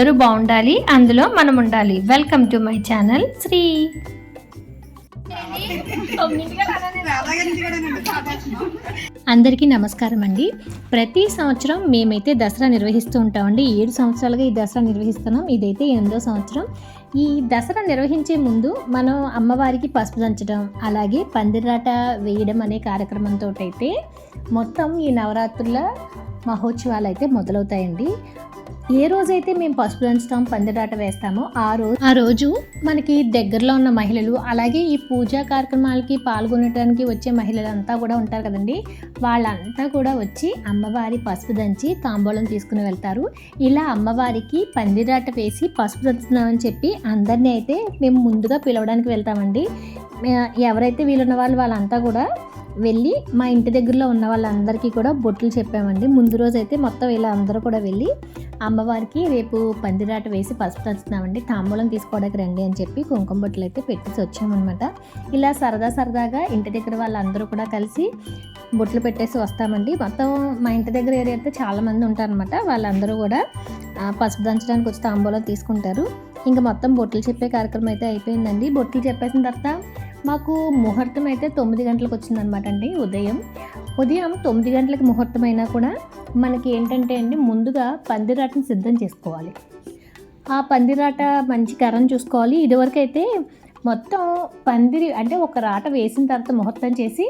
అందరూ బాగుండాలి అందులో మనం ఉండాలి welcome to my channel Shri అందరికీ నమస్కారం అండి. ప్రతి సంవత్సరం మేమైతే దసరా నిర్వహిస్తూ ఉంటామండి. ఏడు సంవత్సరాలుగా ఈ దసరా నిర్వహిస్తున్నాం. ఇదైతే ఎనిమిదో సంవత్సరం. ఈ దసరా నిర్వహించే ముందు మనం అమ్మవారికి పసుపు దంచడం అలాగే పందిరాట వేయడం అనే కార్యక్రమంతో అయితే మొత్తం ఈ నవరాత్రుల మహోత్సవాలు అయితే మొదలవుతాయండి. ఏ రోజైతే మేము పసుపు దంచుతాం పందిరాట వేస్తామో ఆ రోజు ఆ రోజు మనకి దగ్గరలో ఉన్న మహిళలు అలాగే ఈ పూజా కార్యక్రమాలకి పాల్గొనడానికి వచ్చే మహిళలంతా కూడా ఉంటారు కదండి. వాళ్ళంతా కూడా వచ్చి అమ్మవారి పసుపు దంచి తాంబూలం తీసుకుని వెళ్తారు. ఇలా అమ్మవారికి పందిరాట వేసి పసుపు దంచుతున్నామని చెప్పి అందరినీ అయితే మేము ముందుగా పిలవడానికి వెళ్తామండి. ఎవరైతే వీలున్న వాళ్ళు వాళ్ళంతా కూడా వెళ్ళి మా ఇంటి దగ్గరలో ఉన్న వాళ్ళందరికీ కూడా బొట్లు చెప్పామండి. ముందు రోజు అయితే మొత్తం ఇలా అందరూ కూడా వెళ్ళి అమ్మవారికి రేపు పందిరాట వేసి పసుపు దంచుతున్నామండి. తాంబూలం తీసుకోవడానికి రండి అని చెప్పి కుంకుమ బొట్లు అయితే పెట్టేసి వచ్చామన్నమాట. ఇలా సరదా సరదాగా ఇంటి దగ్గర వాళ్ళందరూ కూడా కలిసి బొట్లు పెట్టేసి వస్తామండి. మొత్తం మా ఇంటి దగ్గర ఏరియా అయితే చాలామంది ఉంటారనమాట వాళ్ళందరూ కూడా పసుపు దంచడానికి వచ్చి తాంబూలం తీసుకుంటారు. ఇంకా మొత్తం బొట్లు చెప్పే కార్యక్రమం అయితే అయిపోయిందండి. బొట్లు చెప్పేసిన తర్వాత మాకు ముహూర్తం అయితే తొమ్మిది గంటలకు వచ్చిందనమాట అండి ఉదయం. ఉదయం తొమ్మిది గంటలకు ముహూర్తం అయినా కూడా మనకి ఏంటంటే అండి ముందుగా పందిరాటను సిద్ధం చేసుకోవాలి. ఆ పందిరాట మంచి కర్రను చూసుకోవాలి. ఇదివరకైతే మొత్తం పందిరి అంటే ఒక రాట వేసిన తర్వాత ముహూర్తం చేసి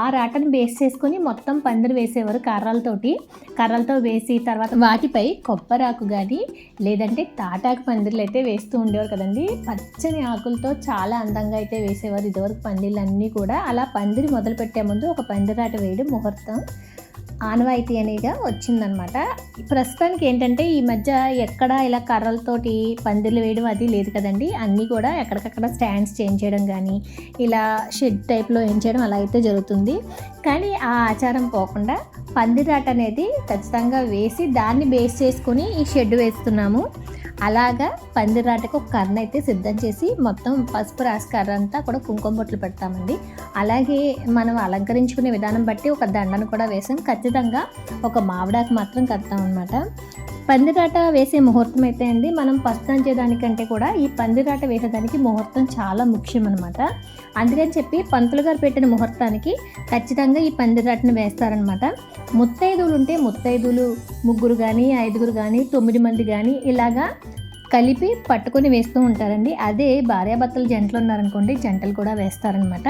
ఆ రాటను బేస్ చేసుకొని మొత్తం పందిరి వేసేవారు కర్రలతోటి. కర్రలతో వేసి తర్వాత వాటిపై కొబ్బరాకు కానీ లేదంటే తాటాకు పందిర్లు అయితే వేస్తూ ఉండేవారు కదండి. పచ్చని ఆకులతో చాలా అందంగా అయితే వేసేవారు ఇదివరకు పందిర్లన్నీ కూడా. అలా పందిరి మొదలు పెట్టే ముందు ఒక పందిరాట వేయడం ముహూర్తం. ఆనవాయితీ అనేగా వచ్చిందనమాట. ప్రస్తుతానికి ఏంటంటే ఈ మధ్య ఎక్కడ ఇలా కర్రలతోటి పందిర్లు వేయడం అది లేదు కదండి. అన్నీ కూడా ఎక్కడికక్కడ స్టాండ్స్ చేంజ్ చేయడం కానీ ఇలా షెడ్ టైప్లో ఏం చేయడం అలా అయితే జరుగుతుంది. కానీ ఆ ఆచారం పోకుండా పందిరాట అనేది ఖచ్చితంగా వేసి దాన్ని బేస్ చేసుకొని ఈ షెడ్ వేస్తున్నాము. అలాగా పందిరాటకు ఒక కర్ర అయితే సిద్ధం చేసి మొత్తం పసుపు రాసి కర్ర అంతా కూడా కుంకుమ బొట్లు పెడతామండి. అలాగే మనం అలంకరించుకునే విధానం బట్టి ఒక దండను కూడా వేసాం. ఖచ్చితంగా ఒక మామిడాకు మాత్రం కడతాం అనమాట పందిరాట వేసే ముహూర్తం అయితే అండి. మనం పసుపు కూడా ఈ పందిరాట వేసేదానికి ముహూర్తం చాలా ముఖ్యం అనమాట అందుకని చెప్పి పంతులు గారు పెట్టిన ముహూర్తానికి ఖచ్చితంగా ఈ పందిరాటను వేస్తారనమాట ముత్తైదువులు ఉంటే ముత్తైదువులు ముగ్గురు కానీ ఐదుగురు కానీ తొమ్మిది మంది కానీ ఇలాగా కలిపి పట్టుకొని వేస్తూ ఉంటారండి. అదే భార్యాభర్తలు జంటలు ఉన్నారనుకోండి జంటలు కూడా వేస్తారనమాట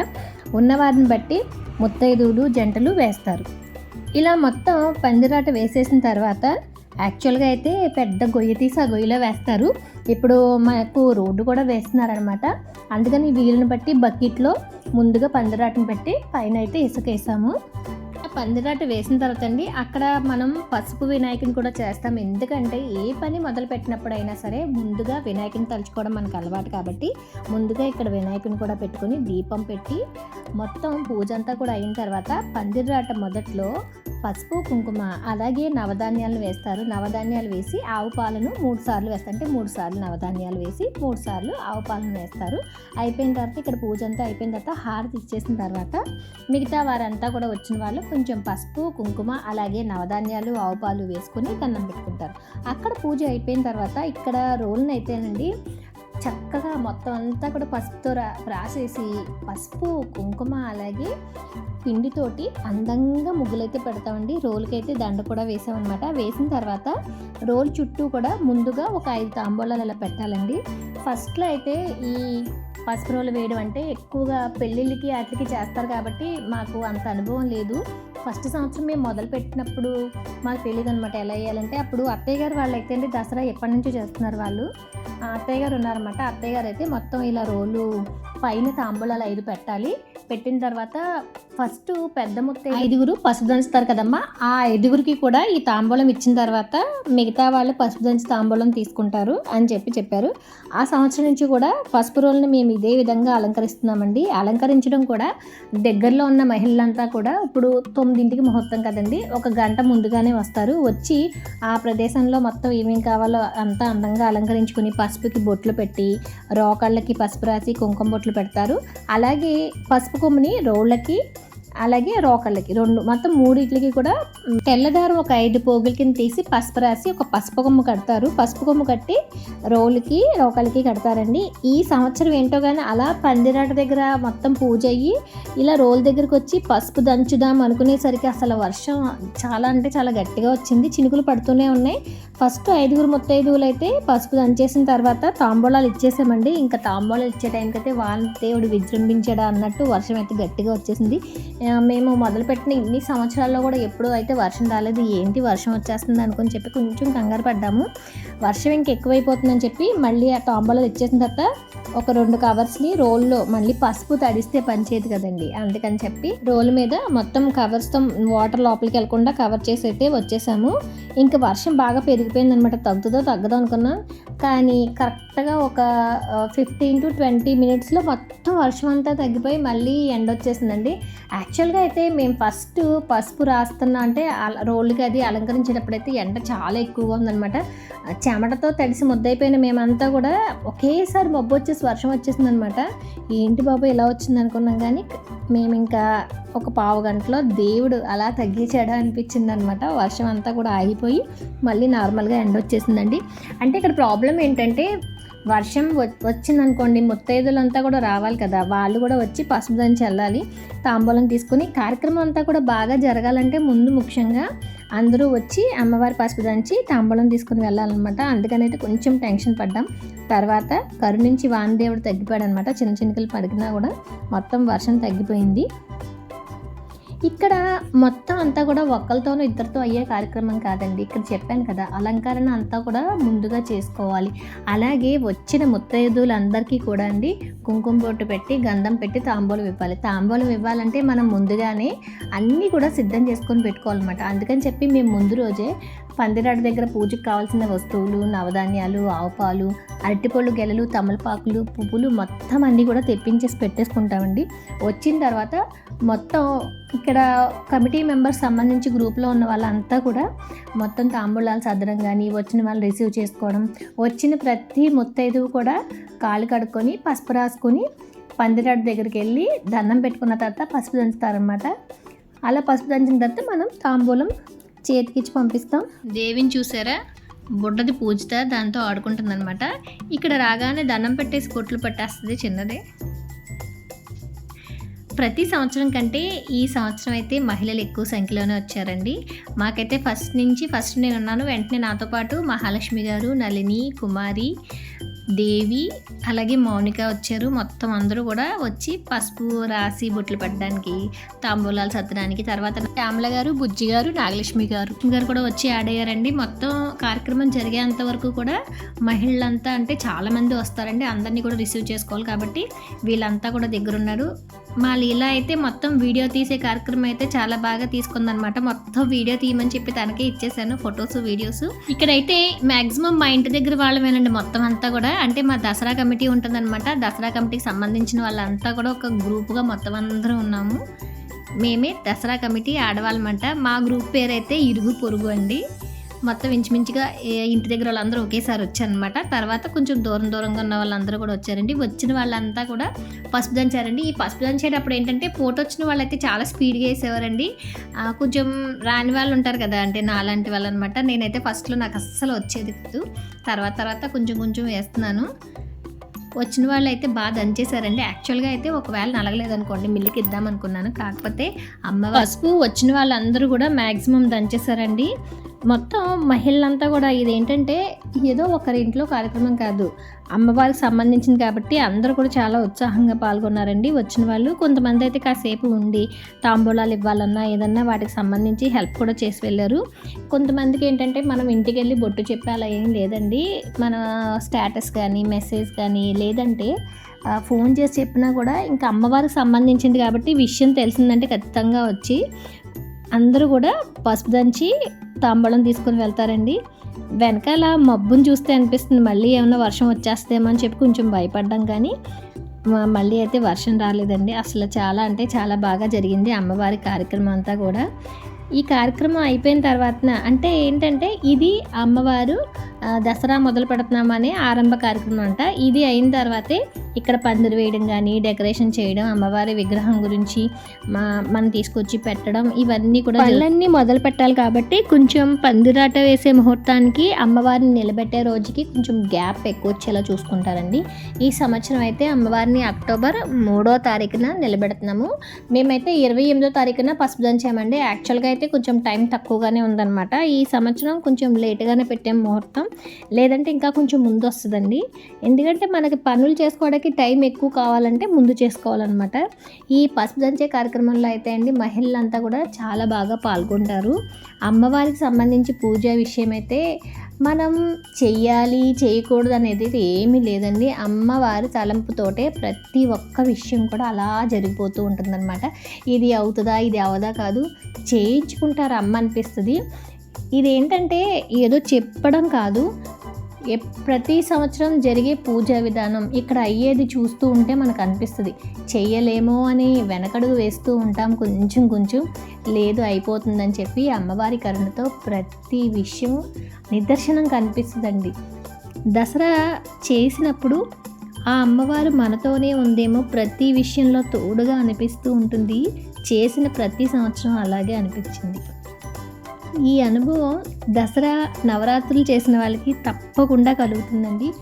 ఉన్నవారిని బట్టి ముత్తైదువులు జంటలు వేస్తారు. ఇలా మొత్తం పందిరాట వేసేసిన తర్వాత యాక్చువల్గా అయితే పెద్ద గొయ్యి తీసి ఆ గొయ్యిలో వేస్తారు. ఇప్పుడు మాకు రోడ్డు కూడా వేస్తున్నారనమాట అందుకని వీలుని బట్టి బకెట్లో ముందుగా పందిరాటను పెట్టి పైన అయితే ఇసుక వేసాము ఆ పందిరాట వేసిన తర్వాత అండి అక్కడ మనం పసుపు వినాయకుని కూడా చేస్తాం. ఎందుకంటే ఏ పని మొదలు పెట్టినప్పుడైనా సరే ముందుగా వినాయకుని తలుచుకోవడం మనకు అలవాటు కాబట్టి ముందుగా ఇక్కడ వినాయకుని కూడా పెట్టుకొని దీపం పెట్టి మొత్తం పూజ అంతా కూడా అయిన తర్వాత పందిరాట మొదట్లో పసుపు కుంకుమ అలాగే నవధాన్యాలను వేస్తారు. నవధాన్యాలు వేసి ఆవు పాలను మూడు సార్లు వేస్తారు అంటే మూడు సార్లు నవధాన్యాలు వేసి మూడు సార్లు ఆవు పాలను వేస్తారు. అయిపోయిన తర్వాత ఇక్కడ పూజ అంతా అయిపోయిన తర్వాత హారతి ఇచ్చేసిన తర్వాత మిగతా వారంతా కూడా వచ్చిన వాళ్ళు కొంచెం పసుపు కుంకుమ అలాగే నవధాన్యాలు ఆవు పాలు వేసుకొని దండం పెట్టుకుంటారు. అక్కడ పూజ అయిపోయిన తర్వాత ఇక్కడ రోల్ని అయితేనండి చక్కగా మొత్తం అంతా కూడా పసుపుతో రా రాసేసి పసుపు కుంకుమ అలాగే పిండితోటి అందంగా ముగ్గులైతే పెడతామండి. రోల్కి అయితే దండ కూడా వేసామన్నమాట. వేసిన తర్వాత రోల్ చుట్టూ కూడా ముందుగా ఒక ఐదు తాంబూలాలు అలా పెట్టాలండి. ఫస్ట్లో అయితే ఈ పసుపు రోలు వేయడం అంటే ఎక్కువగా పెళ్ళిళ్ళకి వాటికి చేస్తారు కాబట్టి మాకు అంత అనుభవం లేదు. ఫస్ట్ సంవత్సరం మేము మొదలు పెట్టినప్పుడు మాకు తెలియదు అనమాట ఎలా వేయాలంటే అప్పుడు అత్తయ్య గారు వాళ్ళు అయితే అండి దసరా ఎప్పటి నుంచో చేస్తున్నారు వాళ్ళు. ఆ అత్తయ్య గారు ఉన్నారన్నమాట. అత్తయ్య గారు అయితే మొత్తం ఇలా రోలు పైన తాంబూలాలు ఐదు పెట్టాలి. పెట్టిన తర్వాత ఫస్ట్ పెద్ద ముత్త ఐదుగురు పసుపు దంచుతారు కదమ్మా. ఆ ఐదుగురికి కూడా ఈ తాంబూలం ఇచ్చిన తర్వాత మిగతా వాళ్ళు పసుపు దంచి తాంబూలం తీసుకుంటారు అని చెప్పి చెప్పారు. ఆ సంవత్సరం నుంచి కూడా పసుపు రోల్ని మేము ఇదే విధంగా అలంకరిస్తున్నామండి. అలంకరించడం కూడా దగ్గరలో ఉన్న మహిళలంతా కూడా ఇప్పుడు తొమ్మిదింటికి ముహూర్తం కదండి. ఒక గంట ముందుగానే వస్తారు. వచ్చి ఆ ప్రదేశంలో మొత్తం ఏమేం కావాలో అంతా అందంగా అలంకరించుకుని పసుపుకి బొట్లు పెట్టి రోకళ్ళకి పసుపు రాసి కుంకుమ బొట్లు పెడతారు. అలాగే పసుపు కొమ్ముని రోళ్ళకి అలాగే రోకళ్ళకి రెండు మొత్తం మూడిట్లకి కూడా తెల్లదారు ఒక ఐదు పోగుల కింద తీసి పసుపు రాసి ఒక పసుపు కొమ్ము కడతారు. పసుపు కొమ్ము కట్టి రోలుకి రోకలకి కడతారండి. ఈ సంవత్సరం ఏంటో కానీ అలా పందిరాట దగ్గర మొత్తం పూజ అయ్యి ఇలా రోల్ దగ్గరికి వచ్చి పసుపు దంచుదాం అనుకునేసరికి అసలు వర్షం చాలా అంటే చాలా గట్టిగా వచ్చింది. చినుకులు పడుతూనే ఉన్నాయి. ఫస్ట్ ఐదుగురు ముత్తైదువులు అయితే పసుపు దంచేసిన తర్వాత తాంబూలాలు ఇచ్చేసామండి. ఇంకా తాంబూలాలు ఇచ్చే టైంకి అయితే వాళ్ళ దేవుడు విజృంభించడా అన్నట్టు వర్షం అయితే గట్టిగా వచ్చేసింది. మేము మొదలుపెట్టిన ఇన్ని సంవత్సరాల్లో కూడా ఎప్పుడూ అయితే వర్షం రాలేదు. ఏంటి వర్షం వచ్చేస్తుంది అనుకుని చెప్పి కొంచెం కంగారు పడ్డాము. వర్షం ఇంక ఎక్కువైపోతుందని చెప్పి మళ్ళీ ఆ తాంబూలాలు ఇచ్చేసిన తర్వాత ఒక రెండు కవర్స్ని రోల్లో మళ్ళీ పసుపు తడిస్తే పనిచేయదు కదండి. అందుకని చెప్పి రోల్ మీద మొత్తం కవర్స్తో వాటర్ లోపలికి వెళ్ళకుండా కవర్ చేసి అయితే వచ్చేసాము. ఇంకా వర్షం బాగా పెరిగిపోయింది అనమాట తగ్గుతుందో తగ్గదో అనుకున్నాం. కానీ కరెక్ట్గా ఒక ఫిఫ్టీన్ టు ట్వంటీ మినిట్స్లో మొత్తం వర్షం అంతా తగ్గిపోయి మళ్ళీ ఎండ వచ్చేసిందండి యాక్చువల్గా అయితే మేము ఫస్ట్ పసుపు రాస్తున్నా అంటే అల- రోళ్ళకి అది అలంకరించేటప్పుడు అయితే ఎండ చాలా ఎక్కువగా ఉందనమాట చెమటతో తడిసి ముద్దయిపోయిన మేమంతా కూడా ఒకేసారి మబ్బు వచ్చేసి వర్షం వచ్చేసింది అనమాట ఏంటి బాబు ఇలా వచ్చింది అనుకున్నాం కానీ మేము ఇంకా ఒక పావు గంటలో దేవుడు అలా తగ్గించాడా అనిపించింది అనమాట వర్షం అంతా కూడా ఆగిపోయి మళ్ళీ నార్మల్గా ఎండ వచ్చేసిందండి అంటే ఇక్కడ ప్రాబ్లం ఏంటంటే వర్షం వచ్చిందనుకోండి ముత్తైదులంతా కూడా రావాలి కదా. వాళ్ళు కూడా వచ్చి పసుపు దంచి వెళ్ళాలి తాంబూలం తీసుకుని కార్యక్రమం అంతా కూడా బాగా జరగాలంటే ముందు ముఖ్యంగా అందరూ వచ్చి అమ్మవారి పసుపు దంచి తాంబూలం తీసుకుని వెళ్ళాలన్నమాట. అందుకనైతే కొంచెం టెన్షన్ పడ్డాం. తర్వాత కరుణించి వానదేవుడు తగ్గిపోయాడు అనమాట చిన్న చిన్నకలు పడికినా కూడా మొత్తం వర్షం తగ్గిపోయింది. ఇక్కడ మొత్తం అంతా కూడా ఒక్కరితోనూ ఇద్దరితో అయ్యే కార్యక్రమం కాదండి. ఇక్కడ చెప్పాను కదా అలంకరణ అంతా కూడా ముందుగా చేసుకోవాలి. అలాగే వచ్చిన ముత్తైదువులందరికీ కూడా అండి కుంకుమ బొట్టు పెట్టి గంధం పెట్టి తాంబూలం ఇవ్వాలి. తాంబూలం ఇవ్వాలంటే మనం ముందుగానే అన్నీ కూడా సిద్ధం చేసుకొని పెట్టుకోవాలన్నమాట. అందుకని చెప్పి మేము ముందు రోజే పందిరాడు దగ్గర పూజకు కావాల్సిన వస్తువులు నవధాన్యాలు ఆవుపాలు అరటిపళ్ళు గెలలు తమలపాకులు పువ్వులు మొత్తం అన్నీ కూడా తెప్పించేసి పెట్టేసుకుంటామండి. వచ్చిన తర్వాత మొత్తం ఇక్కడ కమిటీ మెంబర్స్ సంబంధించి గ్రూప్లో ఉన్న వాళ్ళంతా కూడా మొత్తం తాంబూలాలు సర్దడం కానీ వచ్చిన వాళ్ళు రిసీవ్ చేసుకోవడం వచ్చిన ప్రతి ముత్తైదువు కూడా కాలు కడుక్కొని పసుపు రాసుకొని పందిరాడు దగ్గరికి వెళ్ళి దండం పెట్టుకున్న తర్వాత పసుపు దంచుతారనమాట అలా పసుపు దంచిన తర్వాత మనం తాంబూలం చేతికిచ్చి పంపిస్తాం. దేవిని చూసారా? బుడ్డది పూజిత దాంతో ఆడుకుంటుంది అనమాట ఇక్కడ రాగానే దండం పెట్టేసి కొట్లు పట్టేస్తుంది చిన్నదే. ప్రతి సంవత్సరం కంటే ఈ సంవత్సరం అయితే మహిళలు ఎక్కువ సంఖ్యలోనే వచ్చారండి. మాకైతే ఫస్ట్ నుంచి ఫస్ట్ నేను ఉన్నాను. వెంటనే నాతో పాటు మహాలక్ష్మి గారు నళిని కుమారి దేవి అలాగే మౌనిక వచ్చారు. మొత్తం అందరూ కూడా వచ్చి పసుపు రాసి బొట్లు పెట్టడానికి తాంబూలాలు సత్తడానికి తర్వాత శ్యామల గారు బుజ్జి గారు నాగలక్ష్మి గారు గారు కూడా వచ్చి యాడ్ అయ్యారండి. మొత్తం కార్యక్రమం జరిగేంత వరకు కూడా మహిళలంతా అంటే చాలామంది వస్తారండి. అందరినీ కూడా రిసీవ్ చేసుకోవాలి కాబట్టి వీళ్ళంతా కూడా దగ్గర ఉన్నారు మా లీలా అయితే మొత్తం వీడియో తీసే కార్యక్రమం అయితే చాలా బాగా తీసుకుందనమాట మొత్తం వీడియో తీయమని చెప్పి తనకే ఇచ్చేసాను ఫొటోస్ వీడియోస్. ఇక్కడైతే మాక్సిమం మా ఇంటి దగ్గర వాళ్ళమేనండి మొత్తం అంతా కూడా అంటే మా దసరా కమిటీ ఉంటుందన్నమాట. దసరా కమిటీకి సంబంధించిన వాళ్ళంతా కూడా ఒక గ్రూప్గా మొత్తం అందరం ఉన్నాము. మేమే దసరా కమిటీ ఆడవాళ్ళమంట. మా గ్రూప్ పేరైతే ఇరుగు పొరుగు అండి. మొత్తం ఇంచుమించుగా ఇంటి దగ్గర వాళ్ళందరూ ఒకేసారి వచ్చారనమాట. తర్వాత కొంచెం దూరం దూరంగా ఉన్న వాళ్ళందరూ కూడా వచ్చారండి. వచ్చిన వాళ్ళంతా కూడా పసుపు దంచారండి. ఈ పసుపు దంచేటప్పుడు ఏంటంటే ఫోటో వచ్చిన వాళ్ళైతే చాలా స్పీడ్గా వేసేవారండి. కొంచెం రాని వాళ్ళు ఉంటారు కదా అంటే నాలాంటి వాళ్ళు అనమాట నేనైతే ఫస్ట్లో నాకు అస్సలు వచ్చేది కాదు తర్వాత తర్వాత కొంచెం కొంచెం వేస్తున్నాను. వచ్చిన వాళ్ళు అయితే బాగా దంచేశారండి. యాక్చువల్గా అయితే ఒకవేళ నలగలేదు అనుకోండి మిల్లుకి ఇద్దాం అనుకున్నాను కాకపోతే అమ్మ పసుపు వచ్చిన వాళ్ళందరూ కూడా మ్యాక్సిమం దంచేశారండి. మొత్తం మహిళలంతా కూడా ఇదేంటంటే ఏదో ఒకరి ఇంట్లో కార్యక్రమం కాదు. అమ్మవారికి సంబంధించింది కాబట్టి అందరూ కూడా చాలా ఉత్సాహంగా పాల్గొన్నారండి. వచ్చిన వాళ్ళు కొంతమంది అయితే కాసేపు ఉండి తాంబూలాలు ఇవ్వాలన్నా ఏదన్నా వాటికి సంబంధించి హెల్ప్ కూడా చేసి వెళ్ళారు. కొంతమందికి ఏంటంటే మనం ఇంటికి వెళ్ళి బొట్టు చెప్పి అలా ఏం లేదండి. మన స్టేటస్ కానీ మెసేజ్ కానీ లేదంటే ఫోన్ చేసి చెప్పినా కూడా ఇంకా అమ్మవారికి సంబంధించింది కాబట్టి విషయం తెలిసిందంటే ఖచ్చితంగా వచ్చి అందరూ కూడా పసుపు దంచి తాంబళం తీసుకొని వెళ్తారండి. వెనకాల మబ్బుని చూస్తే అనిపిస్తుంది మళ్ళీ ఏమైనా వర్షం వచ్చేస్తేమో అని చెప్పి కొంచెం భయపడ్డాం కానీ మళ్ళీ అయితే వర్షం రాలేదండి. అసలు చాలా అంటే చాలా బాగా జరిగింది అమ్మవారి కార్యక్రమం అంతా కూడా. ఈ కార్యక్రమం అయిపోయిన తర్వాత అంటే ఏంటంటే ఇది అమ్మవారు దసరా మొదలు పెడుతున్నామని ఆరంభ కార్యక్రమం అంట. ఇది అయిన తర్వాతే ఇక్కడ పందిరి వేయడం కానీ డెకరేషన్ చేయడం అమ్మవారి విగ్రహం గురించి మా మనం తీసుకొచ్చి పెట్టడం ఇవన్నీ కూడా పనులన్నీ మొదలు పెట్టాలి కాబట్టి కొంచెం పందిరాట వేసే ముహూర్తానికి అమ్మవారిని నిలబెట్టే రోజుకి కొంచెం గ్యాప్ ఎక్కువ వచ్చేలా చూసుకుంటారండి. ఈ సంవత్సరం అయితే అమ్మవారిని అక్టోబర్ మూడో తారీఖున నిలబెడుతున్నాము. మేమైతే ఇరవై ఎనిమిదో తారీఖున పసుపు దంచామండి. యాక్చువల్గా అయితే కొంచెం టైం తక్కువగానే ఉందన్నమాట. ఈ సంవత్సరం కొంచెం లేట్గానే పెట్టే ముహూర్తం. లేదంటే ఇంకా కొంచెం ముందు వస్తుందండి. ఎందుకంటే మనకి పనులు చేసుకోవడానికి టైం ఎక్కువ కావాలంటే ముందు చేసుకోవాలన్నమాట. ఈ పసుపు దంచే కార్యక్రమంలో అయితే అండి మహిళలంతా కూడా చాలా బాగా పాల్గొంటారు. అమ్మవారికి సంబంధించి పూజ విషయం అయితే మనం చెయ్యాలి చేయకూడదు అనేది అయితే ఏమీ లేదండి. అమ్మవారి తలంపుతోటే ప్రతి ఒక్క విషయం కూడా అలా జరిగిపోతూ ఉంటుందన్నమాట. ఇది అవుతుందా ఇది అవదా కాదు చేయించుకుంటారు అమ్మ అనిపిస్తుంది. ఇదేంటంటే ఏదో చెప్పడం కాదు. ప్రతి సంవత్సరం జరిగే పూజా విధానం ఇక్కడ అయ్యేది చూస్తూ ఉంటే మనకు అనిపిస్తుంది. చెయ్యలేమో అని వెనకడుగు వేస్తూ ఉంటాం కొంచెం కొంచెం. లేదు అయిపోతుందని చెప్పి అమ్మవారి కరుణతో ప్రతి విషయం నిదర్శనం కనిపిస్తుందండి. దసరా చేసినప్పుడు ఆ అమ్మవారు మనతోనే ఉందేమో ప్రతి విషయంలో తోడుగా అనిపిస్తూ ఉంటుంది. చేసిన ప్రతి సంవత్సరం అలాగే అనిపించింది. ఈ అనుభవం దసరా నవరాత్రులు చేసిన వాళ్ళకి తప్పకుండా కలుగుతుందండి.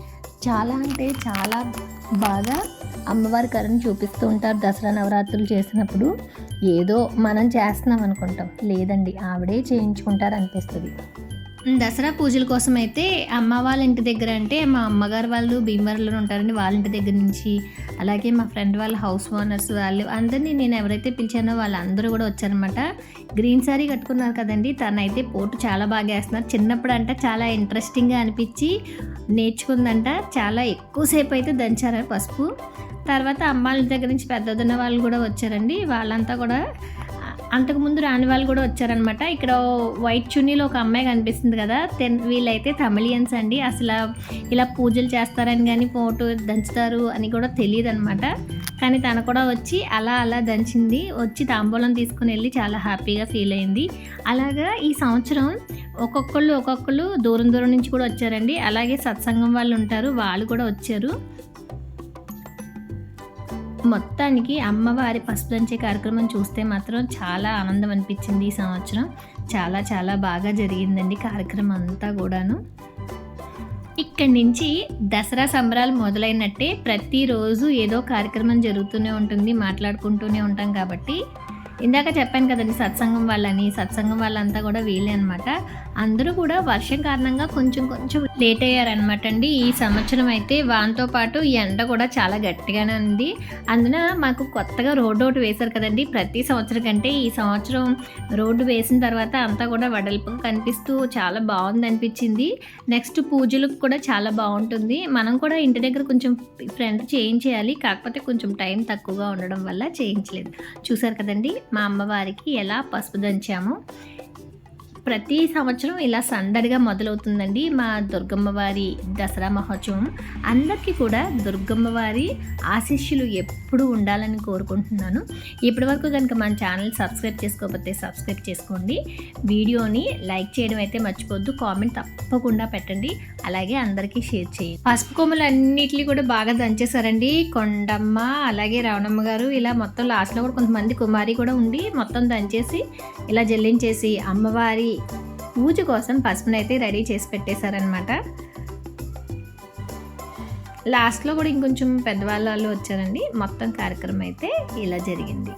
చాలా అంటే చాలా బాగా అమ్మవారి కరుణ చూపిస్తూ ఉంటారు దసరా నవరాత్రులు చేసినప్పుడు. ఏదో మనం చేస్తున్నాం అనుకుంటాం. లేదండి ఆవిడే చేయించుకుంటారు అనిపిస్తుంది దసరా పూజల కోసం అయితే అమ్మ వాళ్ళ ఇంటి దగ్గర అంటే మా అమ్మగారు వాళ్ళు భీమవరంలో ఉంటారండి వాళ్ళ ఇంటి దగ్గర నుంచి. అలాగే మా ఫ్రెండ్ వాళ్ళ హౌస్ ఓనర్స్ వాళ్ళు అందరినీ నేను ఎవరైతే పిలిచానో వాళ్ళందరూ కూడా వచ్చారనమాట గ్రీన్ సారీ కట్టుకున్నారు కదండి తనైతే పోటు చాలా బాగా వేస్తున్నారు. చిన్నప్పుడు అంట చాలా ఇంట్రెస్టింగ్గా అనిపించి నేర్చుకుందంట. చాలా ఎక్కువసేపు అయితే దంచారు పసుపు. తర్వాత అమ్మాళ్ళ దగ్గర నుంచి పెద్దదున్న వాళ్ళు కూడా వచ్చారండి. వాళ్ళంతా కూడా అంతకుముందు రాని వాళ్ళు కూడా వచ్చారనమాట. ఇక్కడ వైట్ చున్నీలో ఒక అమ్మాయి కనిపిస్తుంది కదా తెన్ వీళ్ళైతే తమిళియన్స్ అండి. అసలు ఇలా పూజలు చేస్తారని కానీ ఫోటో దంచుతారు అని కూడా తెలియదు అనమాట కానీ తను కూడా వచ్చి అలా అలా దంచింది. వచ్చి తాంబూలం తీసుకుని వెళ్ళి చాలా హ్యాపీగా ఫీల్ అయింది. అలాగా ఈ సంవత్సరం ఒక్కొక్కళ్ళు ఒక్కొక్కళ్ళు దూరం దూరం నుంచి కూడా వచ్చారండి. అలాగే సత్సంగం వాళ్ళు ఉంటారు వాళ్ళు కూడా వచ్చారు. మొత్తానికి అమ్మవారి పసుపు కార్యక్రమం చూస్తే మాత్రం చాలా ఆనందం అనిపించింది ఈ సంవత్సరం. చాలా చాలా బాగా జరిగిందండి కార్యక్రమం అంతా కూడాను. ఇక్కడి నుంచి దసరా సంబరాలు మొదలైనట్టే ప్రతిరోజు ఏదో కార్యక్రమం జరుగుతూనే ఉంటుంది మాట్లాడుకుంటూనే ఉంటాం కాబట్టి ఇందాక చెప్పాను కదండి సత్సంగం వాళ్ళని. సత్సంగం వాళ్ళంతా కూడా వీలే అనమాట అందరూ కూడా వర్షం కారణంగా కొంచెం కొంచెం లేట్ అయ్యారనమాట అండి. ఈ సంవత్సరం అయితే వాన్తో పాటు ఎండ కూడా చాలా గట్టిగానే ఉంది. అందున మాకు కొత్తగా రోడ్డు ఒకటి వేశారు కదండి. ప్రతి సంవత్సరం కంటే ఈ సంవత్సరం రోడ్డు వేసిన తర్వాత అంతా కూడా వడల్పుగా కనిపిస్తూ చాలా బాగుంది అనిపించింది. నెక్స్ట్ పూజలకు కూడా చాలా బాగుంటుంది. మనం కూడా ఇంటి దగ్గర కొంచెం ఫ్రెండ్ చేయించేయాలి. కాకపోతే కొంచెం టైం తక్కువగా ఉండడం వల్ల చేయించలేదు. చూసారు కదండి? మా అమ్మవారికి ఎలా పసుపు దంచామో ప్రతి సంవత్సరం ఇలా సందడిగా మొదలవుతుందండి మా దుర్గమ్మ వారి దసరా మహోత్సవం. అందరికీ కూడా దుర్గమ్మ వారి ఆశీస్సులు ఎప్పుడూ ఉండాలని కోరుకుంటున్నాను. ఇప్పటి వరకు కనుక మన ఛానల్ సబ్స్క్రైబ్ చేసుకోకపోతే సబ్స్క్రైబ్ చేసుకోండి. వీడియోని లైక్ చేయడం అయితే మర్చిపోద్దు కామెంట్ తప్పకుండా పెట్టండి. అలాగే అందరికీ షేర్ చేయండి. పసుపు కొమ్మలు అన్నిటిని కూడా బాగా దంచేశారండి. కొండమ్మ అలాగే రావణమ్మ గారు ఇలా మొత్తం లాస్ట్లో కూడా కొంతమంది కుమారి కూడా ఉండి మొత్తం దంచేసి ఇలా జల్లించేసి అమ్మవారి పూజ కోసం పసుపునైతే రెడీ చేసి పెట్టేశారనమాట లాస్ట్లో కూడా ఇంకొంచెం పెద్దవాళ్ళు వాళ్ళు వచ్చారండి. మొత్తం కార్యక్రమం అయితే ఇలా జరిగింది.